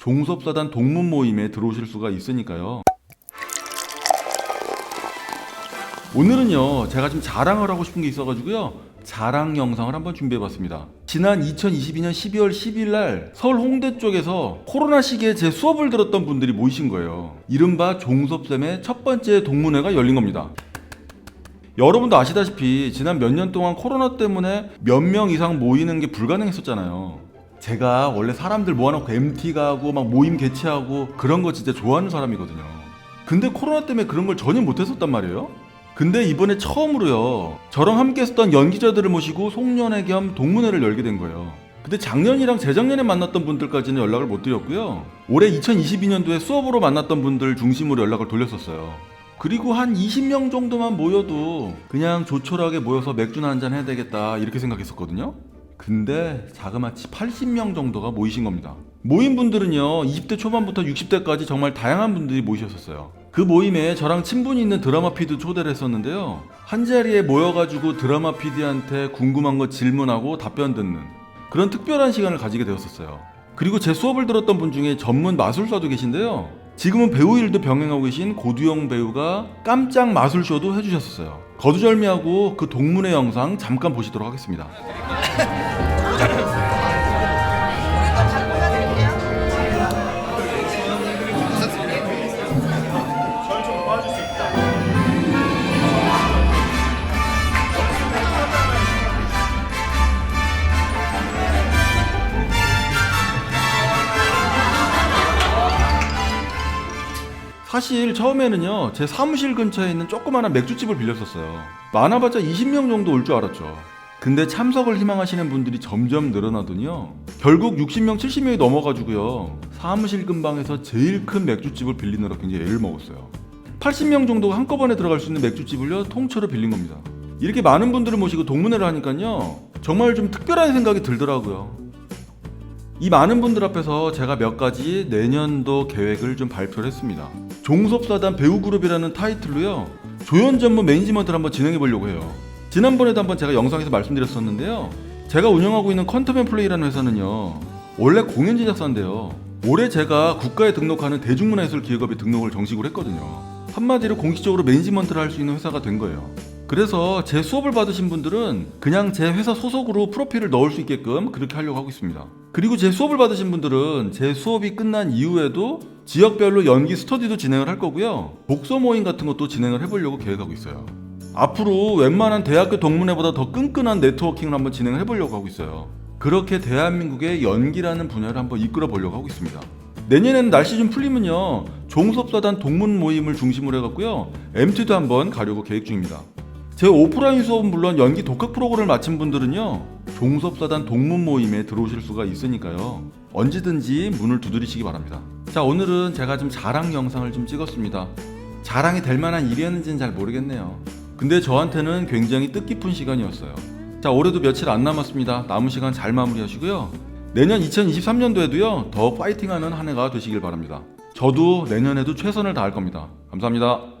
종섭사단 동문 모임에 들어오실 수가 있으니까요. 오늘은요, 제가 좀 자랑을 하고 싶은 게 있어가지고요. 자랑 영상을 한번 준비해봤습니다. 지난 2022년 12월 10일 날 서울 홍대 쪽에서 코로나 시기에 제 수업을 들었던 분들이 모이신 거예요. 이른바 종섭쌤의 첫 번째 동문회가 열린 겁니다. 여러분도 아시다시피 지난 몇 년 동안 코로나 때문에 몇 명 이상 모이는 게 불가능했었잖아요. 제가 원래 사람들 모아놓고 MT 가고 막 모임 개최하고 그런 거 진짜 좋아하는 사람이거든요. 근데 코로나 때문에 그런 걸 전혀 못했었단 말이에요. 근데 이번에 처음으로요. 저랑 함께 했었던 연기자들을 모시고 송년회 겸 동문회를 열게 된 거예요. 근데 작년이랑 재작년에 만났던 분들까지는 연락을 못 드렸고요. 올해 2022년도에 수업으로 만났던 분들 중심으로 연락을 돌렸었어요. 그리고 한 20명 정도만 모여도 그냥 조촐하게 모여서 맥주나 한잔 해야 되겠다 이렇게 생각했었거든요. 근데 자그마치 80명 정도가 모이신 겁니다. 모인 분들은요, 20대 초반부터 60대까지 정말 다양한 분들이 모이셨었어요. 그 모임에 저랑 친분이 있는 드라마 피드 초대를 했었는데요. 한 자리에 모여가지고 드라마 PD한테 궁금한 거 질문하고 답변 듣는 그런 특별한 시간을 가지게 되었었어요. 그리고 제 수업을 들었던 분 중에 전문 마술사도 계신데요. 지금은 배우 일도 병행하고 계신 고두영 배우가 깜짝 마술쇼도 해주셨었어요. 거두절미하고 그 동문회 영상 잠깐 보시도록 하겠습니다. 사실 처음에는요 제 사무실 근처에 있는 조그마한 맥주집을 빌렸었어요. 많아봤자 20명 정도 올 줄 알았죠. 근데 참석을 희망하시는 분들이 점점 늘어나더니요 결국 60명 70명이 넘어가지고요 사무실 근방에서 제일 큰 맥주집을 빌리느라 굉장히 애를 먹었어요. 80명 정도가 한꺼번에 들어갈 수 있는 맥주집을요 통째로 빌린 겁니다. 이렇게 많은 분들을 모시고 동문회를 하니까요 정말 좀 특별한 생각이 들더라고요. 이 많은 분들 앞에서 제가 몇 가지 내년도 계획을 좀 발표를 했습니다. 종섭사단 배우그룹이라는 타이틀로요. 조연 전문 매니지먼트를 한번 진행해 보려고 해요. 지난번에도 한번 제가 영상에서 말씀드렸었는데요. 제가 운영하고 있는 컨텀앤 플레이라는 회사는요. 원래 공연 제작사인데요. 올해 제가 국가에 등록하는 대중문화예술기획업에 등록을 정식으로 했거든요. 한마디로 공식적으로 매니지먼트를 할 수 있는 회사가 된 거예요. 그래서 제 수업을 받으신 분들은 그냥 제 회사 소속으로 프로필을 넣을 수 있게끔 그렇게 하려고 하고 있습니다. 그리고 제 수업을 받으신 분들은 제 수업이 끝난 이후에도 지역별로 연기 스터디도 진행을 할 거고요. 독서 모임 같은 것도 진행을 해보려고 계획하고 있어요. 앞으로 웬만한 대학교 동문회보다 더 끈끈한 네트워킹을 한번 진행을 해보려고 하고 있어요. 그렇게 대한민국의 연기라는 분야를 한번 이끌어 보려고 하고 있습니다. 내년에는 날씨 좀 풀리면요. 종섭사단 동문 모임을 중심으로 해갖고요. MT도 한번 가려고 계획 중입니다. 제 오프라인 수업은 물론 연기 독학 프로그램을 마친 분들은요 종섭사단 동문 모임에 들어오실 수가 있으니까요 언제든지 문을 두드리시기 바랍니다 자 오늘은 제가 좀 자랑 영상을 좀 찍었습니다. 자랑이 될 만한 일이었는지는 잘 모르겠네요. 근데 저한테는 굉장히 뜻깊은 시간이었어요. 자 올해도 며칠 안 남았습니다. 남은 시간 잘 마무리하시고요. 내년 2023년도에도요 더 파이팅하는 한 해가 되시길 바랍니다. 저도 내년에도 최선을 다할 겁니다. 감사합니다